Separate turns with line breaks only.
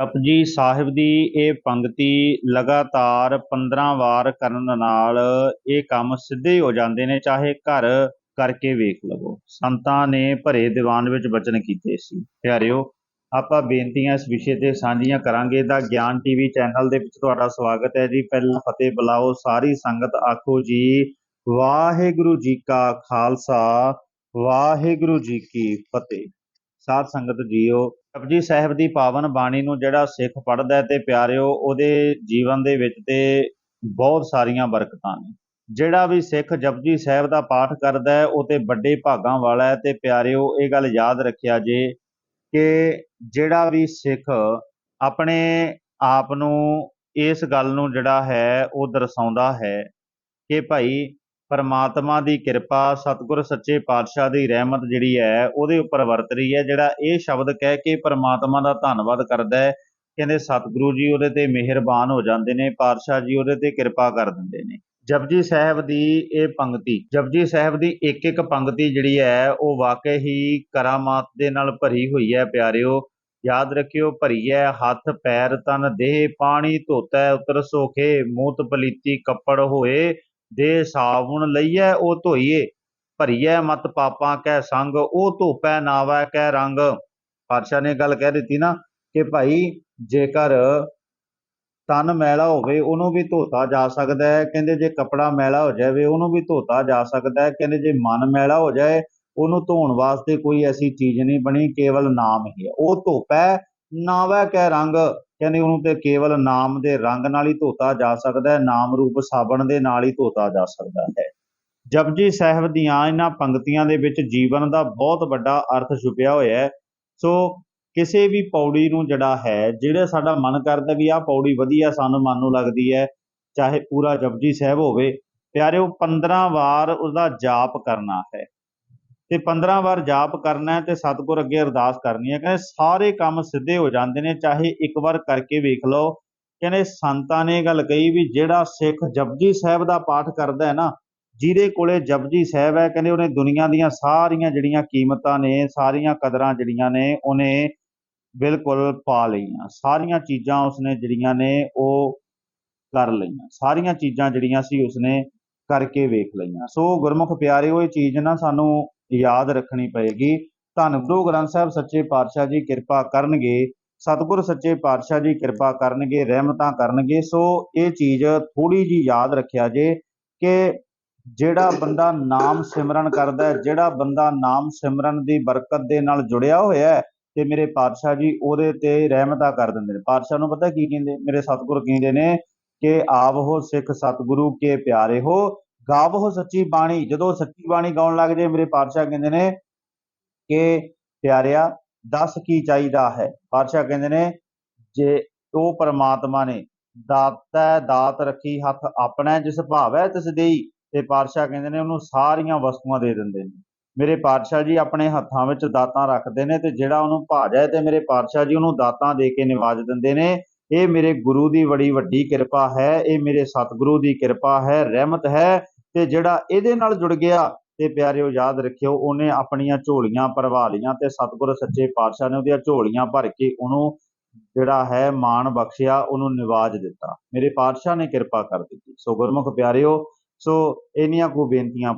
ਜਪਜੀ ਸਾਹਿਬ ਦੀ ਇਹ ਪੰਕਤੀ ਲਗਾਤਾਰ 15 ਵਾਰ ਕਰਨ ਨਾਲ ਇਹ ਕੰਮ ਸਿੱਧੇ ਹੋ ਜਾਂਦੇ ਨੇ, ਚਾਹੇ ਘਰ ਕਰਕੇ ਵੇਖ ਲਵੋ। ਸੰਤਾਂ ਨੇ ਭਰੇ ਦੀਵਾਨ ਵਿੱਚ ਬਚਨ ਕੀਤੇ ਸੀ। ਪਿਆਰਿਓ, ਆਪਾਂ ਬੇਨਤੀਆਂ ਇਸ ਵਿਸ਼ੇ ਤੇ ਸਾਂਝੀਆਂ ਕਰਾਂਗੇ। ਦਾ ਗਿਆਨ ਟੀਵੀ ਚੈਨਲ ਦੇ ਵਿੱਚ ਤੁਹਾਡਾ ਸਵਾਗਤ ਹੈ ਜੀ। ਪਹਿਲਾਂ ਫਤਿਹ ਬੁਲਾਓ, ਸਾਰੀ ਸੰਗਤ ਆਖੋ ਜੀ, ਵਾਹਿਗੁਰੂ ਜੀ ਕਾ ਖਾਲਸਾ, ਵਾਹਿਗੁਰੂ ਜੀ ਕੀ ਫਤਿਹ। ਸਾਧ ਸੰਗਤ ਜੀਓ ਜਪਜੀ ਸਾਹਿਬ ਦੀ ਪਾਵਨ ਬਾਣੀ ਨੂੰ ਜਿਹੜਾ ਸਿੱਖ ਪੜ੍ਹਦਾ ਹੈ ਤੇ ਪਿਆਰਿਓ, ਉਹਦੇ ਜੀਵਨ ਦੇ ਵਿੱਚ ਤੇ ਬਹੁਤ ਸਾਰੀਆਂ ਬਰਕਤਾਂ ਨੇ। ਜਿਹੜਾ ਵੀ ਸਿੱਖ ਜਪਜੀ ਸਾਹਿਬ ਦਾ ਪਾਠ ਕਰਦਾ ਹੈ, ਉਹ ਤੇ ਵੱਡੇ ਭਾਗਾਂ ਵਾਲਾ ਹੈ ਤੇ ਪਿਆਰਿਓ, ਇਹ ਗੱਲ ਯਾਦ ਰੱਖਿਆ ਜੇ ਕਿ ਜਿਹੜਾ ਵੀ ਸਿੱਖ ਆਪਣੇ ਆਪ ਨੂੰ ਇਸ ਗੱਲ ਨੂੰ ਜਿਹੜਾ ਹੈ, ਉਹ ਦਰਸਾਉਂਦਾ ਹੈ ਕਿ ਭਾਈ ਪਰਮਾਤਮਾ ਦੀ ਕਿਰਪਾ, ਸਤਿਗੁਰ ਸੱਚੇ ਪਾਤਸ਼ਾਹ ਦੀ ਰਹਿਮਤ ਜਿਹੜੀ ਹੈ, ਉਹਦੇ ਉੱਪਰ ਵਰਤ ਰਹੀ ਹੈ, ਜਿਹੜਾ ਇਹ ਸ਼ਬਦ ਕਹਿ ਕੇ ਪਰਮਾਤਮਾ ਦਾ ਧੰਨਵਾਦ ਕਰਦਾ ਹੈ, ਕਹਿੰਦੇ ਸਤਿਗੁਰੂ ਜੀ ਉਹਦੇ ਤੇ ਮਿਹਰਬਾਨ ਹੋ ਜਾਂਦੇ ਨੇ, ਪਾਤਸ਼ਾਹ ਜੀ ਉਹਦੇ ਤੇ ਕਿਰਪਾ ਕਰ ਦਿੰਦੇ ਨੇ। ਜਪਜੀ ਸਾਹਿਬ ਦੀ ਇਹ ਪੰਕਤੀ, ਜਪਜੀ ਸਾਹਿਬ ਦੀ ਇੱਕ ਇੱਕ ਪੰਕਤੀ ਜਿਹੜੀ ਹੈ, ਉਹ ਵਾਕਈ ਹੀ ਕਰਾਮਾਤ ਦੇ ਨਾਲ ਭਰੀ ਹੋਈ ਹੈ, ਪਿਆਰਿਓ। ਯਾਦ ਰੱਖਿਓ, ਭਰੀ ਹੈ, ਹੱਥ, ਪੈਰ, ਤਨ, ਦੇਹ, ਪਾਣੀ, ਧੋਤਾ, ਉਤਰ, ਸੋਖੇ, ਮੂਤ, ਪਲੀਤੀ, ਕੱਪੜ ਹੋਏ ਦੇ ਸਾਬੁਨ ਲਈਐ, ਉਹ ਧੋਈਏ। ਭਰੀਐ ਮਤ ਪਾਪਾਂ ਕੈ ਸੰਗ, ਉਹ ਧੋਪੈ ਨਾਵੈ ਕੈ ਰੰਗ। ਪਾਤਸ਼ਾਹ ਨੇ ਗੱਲ ਕਹਿ ਦਿੱਤੀ ਨਾ ਕਿ ਭਾਈ, ਜੇਕਰ ਤਨ ਮੈਲਾ ਹੋਵੇ, ਉਹਨੂੰ ਵੀ ਧੋਤਾ ਜਾ ਸਕਦਾ ਹੈ। ਕਹਿੰਦੇ ਜੇ ਕਪੜਾ ਮੈਲਾ ਹੋ ਜਾਵੇ, ਉਹਨੂੰ ਵੀ ਧੋਤਾ ਜਾ ਸਕਦਾ ਹੈ। ਕਹਿੰਦੇ ਜੇ ਮਨ ਮੈਲਾ ਹੋ ਜਾਏ, ਉਹਨੂੰ ਧੋਣ ਵਾਸਤੇ ਕੋਈ ਐਸੀ ਚੀਜ਼ ਨਹੀਂ ਬਣੀ, ਕੇਵਲ ਨਾਮ ਹੀ ਹੈ। ਉਹ ਧੋਪੈ, ਨਾਵੈ ਕੈ ਰੰਗ। ਕਹਿੰਦੇ ਉਹਨੂੰ ਤੇ ਕੇਵਲ ਨਾਮ ਦੇ ਰੰਗ ਨਾਲ ਹੀ ਧੋਤਾ ਜਾ ਸਕਦਾ ਹੈ, ਨਾਮ ਰੂਪ ਸਾਬਣ ਦੇ ਨਾਲ ਹੀ ਧੋਤਾ ਜਾ ਸਕਦਾ ਹੈ। ਜਪਜੀ ਸਾਹਿਬ ਦੀਆਂ ਇਹਨਾਂ ਪੰਕਤੀਆਂ ਦੇ ਵਿੱਚ ਜੀਵਨ ਦਾ ਬਹੁਤ ਵੱਡਾ ਅਰਥ ਛੁਪਿਆ ਹੋਇਆ ਹੈ। ਸੋ ਕਿਸੇ ਵੀ ਪੌੜੀ ਨੂੰ ਜਿਹੜਾ ਹੈ, ਜਿਹੜੇ ਸਾਡਾ ਮਨ ਕਰਦਾ ਵੀ ਆਹ ਪੌੜੀ ਵਧੀਆ ਸਾਨੂੰ ਮਨ ਨੂੰ ਲੱਗਦੀ ਹੈ, ਚਾਹੇ ਪੂਰਾ ਜਪਜੀ ਸਾਹਿਬ ਹੋਵੇ, ਪਿਆਰਿਓ 15 ਵਾਰ ਉਹਦਾ ਜਾਪ ਕਰਨਾ ਹੈ। ਤੇ 15 ਵਾਰ ਜਾਪ ਕਰਨਾ ਹੈ ਤੇ ਸਤਿਗੁਰ ਅੱਗੇ ਅਰਦਾਸ ਕਰਨੀ ਹੈ। ਕਹਿੰਦੇ ਸਾਰੇ ਕੰਮ ਸਿੱਧੇ ਹੋ ਜਾਂਦੇ ਨੇ, ਚਾਹੇ ਇੱਕ ਵਾਰ ਕਰਕੇ ਵੇਖ ਲਓ। ਕਹਿੰਦੇ ਸੰਤਾਂ ਨੇ ਇਹ ਗੱਲ ਕਹੀ ਵੀ ਜਿਹੜਾ ਸਿੱਖ ਜਪਜੀ ਸਾਹਿਬ ਦਾ ਪਾਠ ਕਰਦਾ ਹੈ ਨਾ, ਜਿਹਦੇ ਕੋਲੇ ਜਪਜੀ ਸਾਹਿਬ ਹੈ, ਕਹਿੰਦੇ ਉਹਨੇ ਦੁਨੀਆ ਦੀਆਂ ਸਾਰੀਆਂ ਜਿਹੜੀਆਂ ਕੀਮਤਾਂ ਨੇ, ਸਾਰੀਆਂ ਕਦਰਾਂ ਜਿਹੜੀਆਂ ਨੇ, ਉਹਨੇ ਬਿਲਕੁਲ ਪਾ ਲਈਆਂ। ਸਾਰੀਆਂ ਚੀਜ਼ਾਂ ਉਸਨੇ ਜਿਹੜੀਆਂ ਨੇ ਉਹ ਕਰ ਲਈਆਂ। ਸਾਰੀਆਂ ਚੀਜ਼ਾਂ ਜਿਹੜੀਆਂ ਸੀ ਉਸਨੇ ਕਰਕੇ ਵੇਖ ਲਈਆਂ। ਸੋ ਗੁਰਮੁਖ ਪਿਆਰਿਓ, ਇਹ ਚੀਜ਼ ਨਾ ਸਾਨੂੰ ਯਾਦ ਰੱਖਣੀ ਪਏਗੀ। ਧੰਨ ਗੁਰੂ ਗ੍ਰੰਥ ਸਾਹਿਬ ਸੱਚੇ ਪਾਤਸ਼ਾਹ ਜੀ ਕਿਰਪਾ ਕਰਨਗੇ। ਸਤਿਗੁਰ ਸੱਚੇ ਪਾਤਸ਼ਾਹ ਜੀ ਕਿਰਪਾ ਕਰਨਗੇ, ਰਹਿਮਤਾਂ ਕਰਨਗੇ। ਸੋ ਇਹ ਚੀਜ਼ ਥੋੜੀ ਜੀ ਯਾਦ ਰੱਖਿਆ ਜੇ ਕਿ ਜਿਹੜਾ ਬੰਦਾ ਨਾਮ ਸਿਮਰਨ ਕਰਦਾ ਹੈ, ਜਿਹੜਾ ਬੰਦਾ ਨਾਮ ਸਿਮਰਨ ਦੀ ਬਰਕਤ ਦੇ ਨਾਲ ਜੁੜਿਆ ਹੋਇਆ ਹੈ ਤੇ ਮੇਰੇ ਪਾਤਸ਼ਾਹ ਜੀ ਉਹਦੇ ਤੇ ਰਹਿਮਤਾਂ ਕਰ ਦਿੰਦੇ ਨੇ। ਪਾਤਸ਼ਾਹ ਨੂੰ ਪਤਾ ਕੀ ਕਹਿੰਦੇ? ਮੇਰੇ ਸਤਿਗੁਰ ਕਹਿੰਦੇ ਨੇ ਕਿ ਆਪ ਹੋ ਸਿੱਖ ਸਤਿਗੁਰੂ ਕੇ ਪਿਆਰੇ ਹੋ। ਗਾਵੋ ਸੱਚੀ ਬਾਣੀ, ਜਦੋਂ ਸੱਚੀ ਬਾਣੀ ਗਾਉਣ ਲੱਗ ਜੇ ਮੇਰੇ ਪਾਤਸ਼ਾਹ ਕਹਿੰਦੇ ਨੇ ਕਿ ਪਿਆਰਿਆ, ਦੱਸ ਕੀ ਚਾਹੀਦਾ ਹੈ? ਪਾਤਸ਼ਾਹ ਕਹਿੰਦੇ ਨੇ, ਜੇ ਉਹ ਪਰਮਾਤਮਾ ਨੇ ਦਾਤਾ ਦਾਤ ਰੱਖੀ, ਹੱਥ ਆਪਣਾ ਜਿਸ ਭਾਵੈ ਤਿਸ ਦੇਈ, ਤੇ ਪਾਤਸ਼ਾਹ ਕਹਿੰਦੇ ਨੇ ਉਹਨੂੰ ਸਾਰੀਆਂ ਵਸਤੂਆਂ ਦੇ ਦਿੰਦੇ ਨੇ। ਮੇਰੇ ਪਾਤਸ਼ਾਹ ਜੀ ਆਪਣੇ ਹੱਥਾਂ ਵਿੱਚ ਦਾਤਾਂ ਰੱਖਦੇ ਨੇ, ਤੇ ਜਿਹੜਾ ਉਹਨੂੰ ਭਾ ਜਾਏ, ਤੇ ਮੇਰੇ ਪਾਤਸ਼ਾਹ ਜੀ ਉਹਨੂੰ ਦਾਤਾਂ ਦੇ ਕੇ ਨਿਵਾਜ ਦਿੰਦੇ ਨੇ। ਇਹ ਮੇਰੇ ਗੁਰੂ ਦੀ ਬੜੀ ਵੱਡੀ ਕਿਰਪਾ ਹੈ, ਇਹ ਮੇਰੇ ਸਤਿਗੁਰੂ ਦੀ ਕਿਰਪਾ ਹੈ, ਰਹਿਮਤ ਹੈ। ਤੇ ਜਿਹੜਾ ਇਹਦੇ ਨਾਲ ਜੁੜ ਗਿਆ, ਤੇ ਪਿਆਰਿਓ ਯਾਦ ਰੱਖਿਓ, ਉਹਨੇ ਆਪਣੀਆਂ ਝੋਲੀਆਂ ਭਰਵਾ ਲੀਆਂ ਤੇ ਸਤਿਗੁਰ ਸੱਚੇ ਪਾਤਸ਼ਾਹ ਨੇ ਉਹਦੀਆਂ ਝੋਲੀਆਂ ਭਰ ਕੇ ਉਹਨੂੰ ਜਿਹੜਾ ਹੈ ਮਾਣ ਬਖਸ਼ਿਆ, ਉਹਨੂੰ ਨਿਵਾਜ ਦਿੱਤਾ। ਮੇਰੇ ਪਾਤਸ਼ਾਹ ਨੇ ਕਿਰਪਾ ਕਰ ਦਿੱਤੀ। ਸੋ ਗੁਰਮੁਖ ਪਿਆਰਿਓ, ਸੋ ਇਹਨੀਆਂ ਕੋ ਬੇਨਤੀਆਂ